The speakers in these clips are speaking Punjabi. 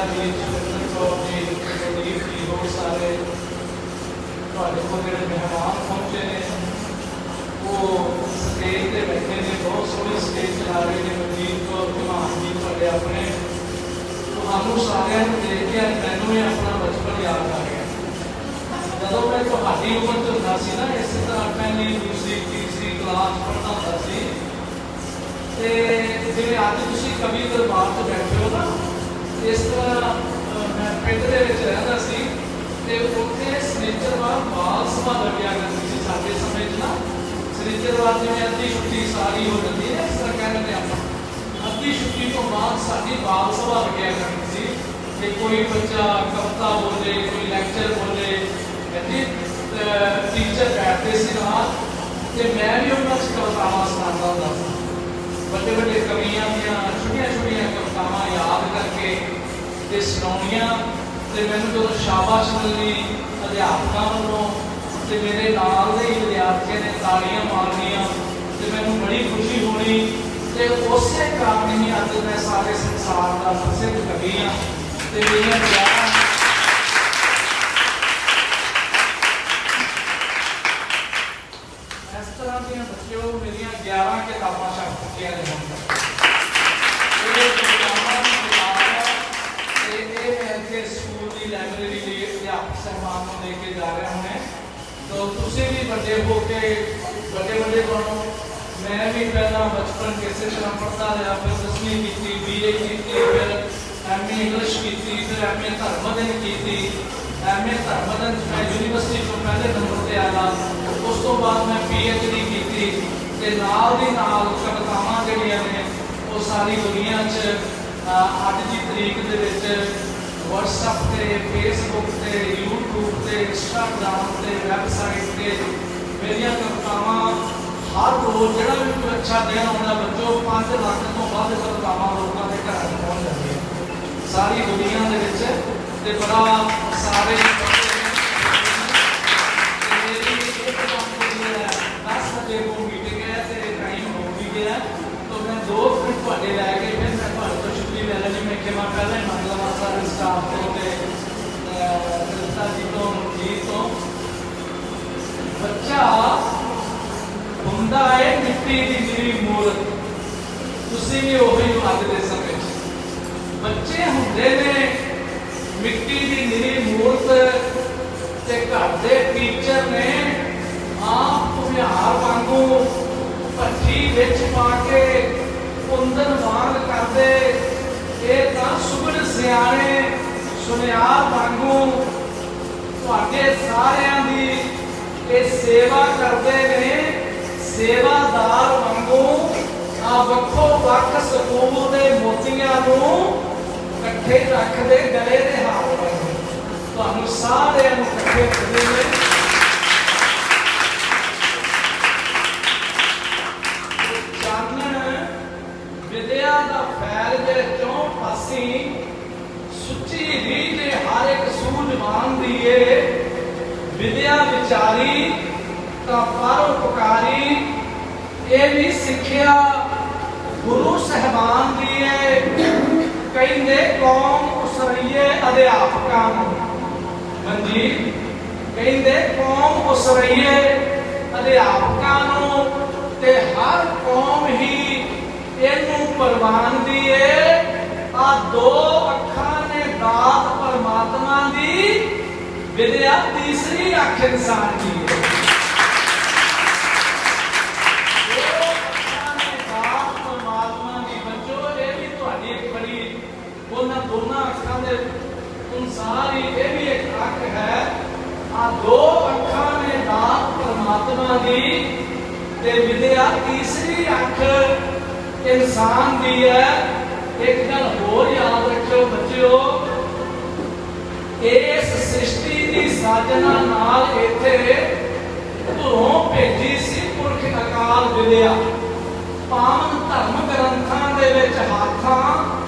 ਕਵਿਤਾ ਜੀ ਚੰਦਰ ਕੌਰ ਜੀ ਕੁਲਦੀਪ ਜੀ ਸਾਰੇ ਤੁਹਾਡੇ ਕੋਲ ਜਿਹੜੇ ਮਹਿਮਾਨ ਪਹੁੰਚੇ ਨੇ, ਉਹ ਸਟੇਜ ਤੇ ਬੈਠੇ ਨੇ, ਬਹੁਤ ਸੋਹਣੀ ਸਟੇਜ ਚਲਾ ਰਹੇ ਨੇ ਮਨਜੀਤ ਕੌਰ ਧਮਾਨ ਜੀ ਤੁਹਾਡੇ ਆਪਣੇ। ਤੁਹਾਨੂੰ ਸਾਰਿਆਂ ਨੂੰ ਦੇਖ ਕੇ ਮੈਨੂੰ ਇਹ ਆਪਣਾ ਬਚਪਨ ਯਾਦ ਆ ਗਿਆ। ਜਦੋਂ ਮੈਂ ਤੁਹਾਡੀ ਉਮਰ ਚ ਹੁੰਦਾ ਸੀ ਨਾ, ਇਸੇ ਤਰ੍ਹਾਂ ਪਹਿਲੀ ਦੂਸਰੀ, ਤੀਸਰੀ ਕਲਾਸ ਪੜ੍ਹਦਾ ਹੁੰਦਾ ਸੀ। ਤੇ ਜਿਵੇਂ ਅੱਜ ਤੁਸੀਂ ਕਵੀ ਦਰਬਾਰ 'ਚ ਬੈਠੇ ਇਸ ਤਰ੍ਹਾਂ ਮੈਂ ਪਿੰਡ ਦੇ ਵਿੱਚ ਰਹਿੰਦਾ ਸੀ ਤੇ ਉੱਥੇ ਸਨਿਚਰਵਾਰ ਬਾਲ ਸਭਾ ਲੱਗਿਆ ਕਰਦੀ ਸੀ ਸਾਡੇ ਸਮੇਂ 'ਚ ਨਾ। ਸਨਿਚਰਵਾਰ ਜਿਵੇਂ ਅੱਧੀ ਛੁੱਟੀ ਸਾਰੀ ਹੋ ਜਾਂਦੀ ਹੈ, ਇਸ ਤਰ੍ਹਾਂ ਕਹਿੰਦੇ ਆਪਾਂ। ਅੱਧੀ ਛੁੱਟੀ ਤੋਂ ਬਾਅਦ ਸਾਡੀ ਬਾਲ ਸਭਾ ਲੱਗਿਆ ਕਰਦੀ ਸੀ ਕਿ ਕੋਈ ਬੱਚਾ ਕਵਿਤਾ ਬੋਲੇ, ਕੋਈ ਲੈਕਚਰ ਬੋਲੇ, ਕਹਿੰਦੀ ਟੀਚਰ ਬੈਠਦੇ ਸੀ ਨਾਲ ਤੇ ਮੈਂ ਵੀ ਉਹਨਾਂ 'ਚ ਕਵਿਤਾਵਾਂ ਸੁਣਾਉਂਦਾ ਹੁੰਦਾ ਸੀ। ਵੱਡੇ ਵੱਡੇ ਕਵੀਆਂ ਦੀਆਂ ਛੋਟੀਆਂ ਛੋਟੀਆਂ ਕਵਿਤਾਵਾਂ ਯਾਦ ਕਰਕੇ ਤੇ ਸੁਣਾਉਣੀਆਂ ਤੇ ਮੈਨੂੰ ਜਦੋਂ ਸ਼ਾਬਾਸ਼ ਮਿਲਣੀ ਅਧਿਆਪਕਾਂ ਵੱਲੋਂ ਤੇ ਮੇਰੇ ਨਾਲ ਦੇ ਹੀ ਵਿਦਿਆਰਥੀਆਂ ਨੇ ਤਾਲੀਆਂ ਮਾਰਨੀਆਂ ਤੇ ਮੈਨੂੰ ਬੜੀ ਖੁਸ਼ੀ ਹੋਣੀ ਤੇ ਉਸੇ ਕਾਰਨ ਹੀ ਅੱਜ ਮੈਂ ਸਾਰੇ ਸੰਸਾਰ ਦਾ ਪ੍ਰਸਿੱਧ ਕਵੀ ਹਾਂ ਤੇ ਮੇਰੀਆਂ ਵਿਚਾਰਾਂ ਇਸ ਤਰ੍ਹਾਂ ਦੀਆਂ ਬੱਚਿਓ, ਮੇਰੀਆਂ 11 ਕਿਤਾਬਾਂ ਛਪ ਚੁੱਕੀਆਂ ਨੇ ਹੁਣ ਤੱਕ ਇਹ ਕਿਤਾਬਾਂ ਦੀ ਕਿਤਾਬ ਹੈ ਤੇ ਇਹ ਮੈਂ ਇੱਥੇ ਸਕੂਲ ਦੀ ਲਾਇਬ੍ਰੇਰੀ ਲਈ ਅਧਿਆਪਕ ਸਹਿਬਾਨ ਨੂੰ ਲੈ ਕੇ ਜਾ ਰਿਹਾ ਹਾਂ ਤੋ ਤੁਸੀਂ ਵੀ ਵੱਡੇ ਹੋ ਕੇ, ਵੱਡੇ ਵੱਡੇ ਬਣੋ ਮੈਂ ਵੀ ਪਹਿਲਾਂ ਬਚਪਨ ਕਿਸੇ ਤਰ੍ਹਾਂ ਪੜ੍ਹਦਾ ਰਿਹਾ, ਫਿਰ ਦਸਵੀਂ ਕੀਤੀ ਬੀਏ ਕੀਤੀ, ਫਿਰ ਐਮਏ ਇੰਗਲਿਸ਼ ਕੀਤੀ, ਫਿਰ ਐਮਏ ਧਰਮਦਨ ਕੀਤੀ ਐਮਏ ਧਰਮਦਨ ਚ ਮੈਂ ਯੂਨੀਵਰਸਿਟੀ ਤੋਂ ਪਹਿਲੇ ਨੰਬਰ ਤੇ ਆਇਆ। ਉਸ ਤੋਂ ਬਾਅਦ ਮੈਂ ਪੀ ਐੱਚ ਡੀ ਕੀਤੀ ਤੇ ਨਾਲ ਦੀ ਨਾਲ ਕਵਿਤਾਵਾਂ ਜਿਹੜੀਆਂ ਨੇ, ਉਹ ਸਾਰੀ ਦੁਨੀਆ 'ਚ ਅੱਜ ਦੀ ਤਰੀਕ ਦੇ ਵਿੱਚ WhatsApp ਤੇ, Facebook ਤੇ, YouTube ਤੇ, Instagram ਤੇ ਵੈਬਸਾਈਟ ਤੇ, ਮੇਰੀਆਂ ਕਵਿਤਾਵਾਂ, ਹਰ ਰੋਜ਼ ਜਿਹੜਾ ਵੀ ਕੋਈ ਅੱਛਾ ਦਿਨ ਆਉਂਦਾ ਬੱਚੋ 5 ਲੱਖ ਤੋਂ ਵੱਧ ਕਵਿਤਾਵਾਂ ਲੋਕਾਂ ਦੇ ਘਰਾਂ 'ਚ ਪਹੁੰਚ ਜਾਂਦੀਆਂ ਸਾਰੀ ਦੁਨੀਆ ਦੇ ਵਿੱਚ ਤੇ ਬੜਾ ਸਾਰੇ ਤੇ ਲੈ ਕੇ ਕੰਮ ਜਿਹੜੀ ਹੈ 10 ਵਜੇ ਉਹ ਮੀਟਿੰਗ ਹੈ ਤੇ ਟਾਈਮ ਹੋ ਵੀ ਗਿਆ ਤਾਂ ਮੈਂ ਦੋ ਮਿੰਟ ਤੁਹਾਡੇ ਲੈ ਕੇ ਫਿਰ ਮੈਂ ਤੁਹਾਡੇ ਤੋਂ ਛੁੱਟੀ ਲੈ ਲੈਣੀ ਮੈਂ ਕਿ ਮੈਂ ਪਹਿਲਾਂ ਹੀ ਮੰਗ ਲਵਾਂ ਸਾਰੇ ਸਟਾਫ ਤੋਂ ਤੇ ਸੰਸਥਾ ਜੀ ਤੋਂ ਜੀ ਤੋਂ ਬੱਚਾ ਹੁੰਦਾ ਹੈ ਮਿੱਟੀ ਦੀ ਜਿਹੜੀ ਮੂਰਤ ਤੁਸੀਂ ਵੀ ਉਹੀ ਹੋ ਅੱਜ ਦੇ ਸਮੇਂ 'ਚ। ਬੱਚੇ ਹੁੰਦੇ ਨੇ, ਮਿੱਟੀ ਦੀ ਨਿਰੀ ਮੂਰਤ ਤੇ ਘਰ ਦੇ ਟੀਚਰ ਨੇ ਆਪ ਭੁਮਿਆਰ ਵਾਂਗੂ ਭੱਠੀ ਵਿੱਚ ਪਾ ਕੇ ਕੁੰਦਨ ਵਾਂਗ ਕਰਦੇ। ਇਹ ਤਾਂ ਸੁਗੜ ਸਿਆਣੇ ਸੁਨਿਆਰ ਵਾਂਗੂ ਤੁਹਾਡੇ ਸਾਰਿਆਂ ਦੀ ਇਹ ਸੇਵਾ ਕਰਦੇ ਨੇ। ਸੇਵਾਦਾਰ ਵਾਂਗੂ ਆ ਵੱਖੋ ਵੱਖ ਸਕੂਲ ਦੇ ਮੋਤੀਆਂ ਨੂੰ ਇਕੱਠੇ ਰੱਖਦੇ ਗਲੇ ਦੇ ਹਾਰ ਵਾਂਗੂ ਤੁਹਾਨੂੰ ਸਾਰਿਆਂ ਨੂੰ ਇਕੱਠੇ ਕਰਦੇ ਨੇ। ਚਾਨਣ ਵਿਦਿਆ ਦਾ ਫੈਲ ਜੇ ਚੌਂ ਪਾਸੀ, ਸੁੱਚੀ ਰੀਝ ਹਰ ਇੱਕ ਸੂਝਵਾਨ ਦੀ ਏ। ਵਿਦਿਆ ਵਿਚਾਰੀ ਤਾਂ ਪਰ ਇਹ ਵੀ ਸਿੱਖਿਆ ਗੁਰੂ ਸਹਿਬਾਨ ਦੀ ਏ ਕਹਿੰਦੇ ਕੌਮ ਉਸਰਈਏ ਅਧਿਆਪਕਾਂ ਨੂੰ ਮਨਜੀਤ, ਕਹਿੰਦੇ ਕੌਮ ਉਸਰਈਏ ਅਧਿਆਪਕਾਂ ਨੂੰ ਤੇ ਹਰ ਕੌਮ ਹੀ ਇਹਨੂੰ ਪ੍ਰਵਾਨਦੀ ਏ। ਆ ਦੋ ਅੱਖਾਂ ਨੇ ਦਾਤ ਪਰਮਾਤਮਾ ਦੀ, ਵਿਦਿਆ ਤੀਸਰੀ ਅੱਖ ਇਨਸਾਨ ਦੀ ਏ। ਦੋਨਾਂ ਅੱਖਾਂ ਇਹ ਵੀ ਇੱਕ ਅੱਖ ਹੈ ਆ ਦੋ ਅੱਖਾਂ ਨੇ ਦਾਤ ਪਰਮਾਤਮਾ ਦੀ ਤੇ ਵਿਦਿਆ ਤੀਸਰੀ ਅੱਖ ਇਨਸਾਨ ਦੀ ਹੈ ਇੱਕ ਗੱਲ ਹੋਰ ਯਾਦ ਰੱਖਿਓ ਬੱਚਿਓ ਇਸ ਸ੍ਰਿਸ਼ਟੀ ਦੀ ਸਾਜਨਾ ਨਾਲ ਇੱਥੇ ਧੁਰੋਂ ਭੇਜੀ ਸੀ ਪੁਰਖ ਅਕਾਲ ਵਿਦਿਆ ਪਾਵਨ ਧਰਮ ਗ੍ਰੰਥਾਂ ਦੇ ਵਿੱਚ ਹਾਥਾਂ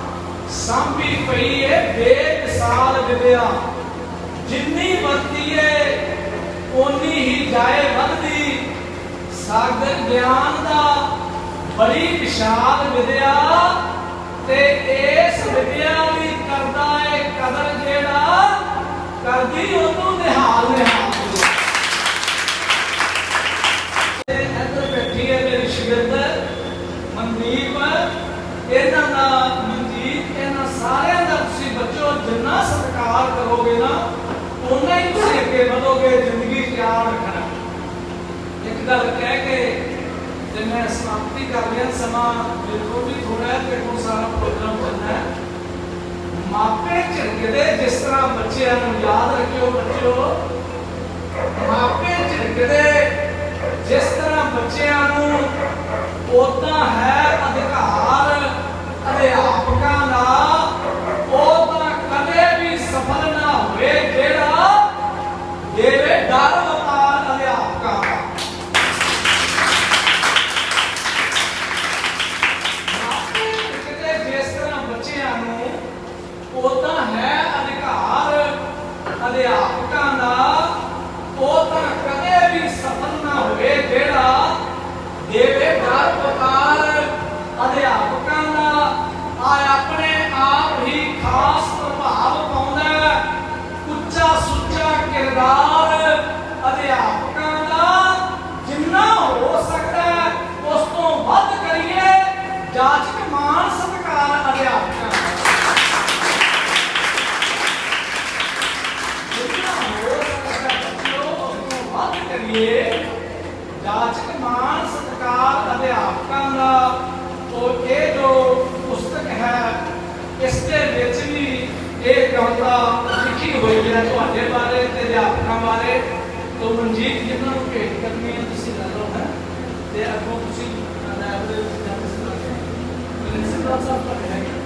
ਸਾਂਭੀ ਪਈ ਏ ਬੇਮਿਸਾਲ ਵਿਦਿਆ। ਜਿੰਨੀ ਵਰਤੀਏ ਓਨੀ ਹੀ ਜਾਏ ਵੱਧਦੀ। ਸਾਗਰ ਗਿਆਨ ਦਾ ਬੜੀ ਵਿਸ਼ਾਲ ਵਿਦਿਆ ਤੇ ਇਸ ਵਿਦਿਆ ਵੀ ਕਰਦਾ ਏ ਕਰਦੀ ਉਹਨੂੰ ਨਿਹਾਲ ਨਿਹਾਲ। ਇੱਧਰ ਬੈਠੀ ਹੈ ਮੇਰੀ ਸ਼ਗਿਰਦ ਮਨਦੀਪ। ਇਹਨਾਂ ਦਾ ਸਾਰਿਆਂ ਦਾ ਤੁਸੀਂ ਬੱਚੋ, ਜਿੰਨਾ ਸਤਿਕਾਰ ਕਰੋਗੇ ਨਾ ਉਨਾ ਹੀ ਤੁਸੀਂ ਅੱਗੇ ਵਧੋਗੇ, ਜ਼ਿੰਦਗੀ ਯਾਦ ਰੱਖਣਾ। ਇੱਕ ਗੱਲ ਕਹਿ ਕੇ ਤੇ ਮੈਂ ਸਮਾਪਤੀ ਕਰ ਲਿਆ, ਸਮਾਂ ਬਿਲਕੁਲ ਵੀ ਥੋੜਾ ਹੈ ਤੇ ਹੁਣ ਸਾਰਾ ਪ੍ਰੋਗਰਾਮ ਚੱਲਣਾ ਹੈ। ਮਾਪੇ ਝਿੜਕਦੇ, ਜਿਸ ਤਰ੍ਹਾਂ ਬੱਚਿਆਂ ਨੂੰ ਯਾਦ ਰੱਖਿਓ ਬੱਚਿਓ, ਮਾਪੇ ਝਿੜਕਦੇ, ਜਿਸ ਤਰ੍ਹਾਂ ਬੱਚਿਆਂ ਨੂੰ ਉਦਾਂ ਹੈ ਅਧਿਕਾਰ ਅਧਿਆਪਕਾਂ ਦਾ ਉਹ ਤਾਂ ਕਦੇ ਵੀ ਸਫਲ ਨਾ ਹੋਵੇ ਜਿਹੜਾ ਦੇਵੇ ਡਰ ਵਪਾਰ ਅਧਿਆਪਕਾਂ ਦਾ ਮਾਪੇ ਝਿੜਕਦੇ ਜਿਸ ਤਰ੍ਹਾਂ ਬੱਚਿਆਂ ਨੂੰ ਉਦਾਂ ਹੈ ਅਧਿਕਾਰ ਅਧਿਆਪਕਾਂ ਦਾ ਉਹ ਤਾਂ ਕਦੇ ਵੀ ਸਫਲ ਨਾ ਹੋਵੇ ਜਿਹੜਾ ਦੇਵੇ ਡਰ ਵਕਾਰ ਅਧਿਆਪਕਾਂ ਦਾ ਆ ਆਪਣੇ ਆਪ ਹੀ ਖਾਸ ਪ੍ਰਭਾਵ ਪਾਉਂਦਾ ਹੈ ਉੱਚਾ ਸੁੱਚਾ ਕਿਰਦਾਰ ਅਧਿਆਪਕਾਂ ਦਾ ਜਿੰਨਾ ਹੋ ਸਕਦਾ ਹੈ, ਉਸ ਤੋਂ ਵੱਧ ਕਰੀਏ ਜਾਚਕ ਮਾਨ ਸਤਿਕਾਰ ਅਧਿਆਪਕਾਂ ਦਾ ਜਿੰਨਾ ਹੋ ਸਕਦਾ ਬੱਚਿਓ ਉਸ ਤੋਂ ਵੱਧ ਕਰੀਏ ਜਾਚਕ ਮਾਨ ਅਧਿਆਪਕਾਂ ਦਾ ਉਹ ਇਹ ਜੋ ਪੁਸਤਕ ਹੈ, ਇਸ ਦੇ ਵਿੱਚ ਵੀ ਇਹ ਕਵਿਤਾ ਲਿਖੀ ਹੋਈ ਹੈ ਤੁਹਾਡੇ ਬਾਰੇ ਤੇ ਅਧਿਆਪਕਾਂ ਬਾਰੇ। ਤੋਂ ਮਨਜੀਤ ਜਿਨ੍ਹਾਂ ਨੂੰ ਭੇਟ ਕਰਨੀ ਹੈ, ਤੁਸੀਂ ਲੈ ਲਓ, ਹੈ। ਤੇ ਅੱਗੋਂ ਤੁਸੀਂ ਲੈਬ ਦੇ ਵਿੱਚ ਜਾ ਕੇ ਸੁਣਾ ਕੇ ਪ੍ਰਿੰਸੀਪਲ ਸਾਹਿਬ ਤੱਕ ਹੈ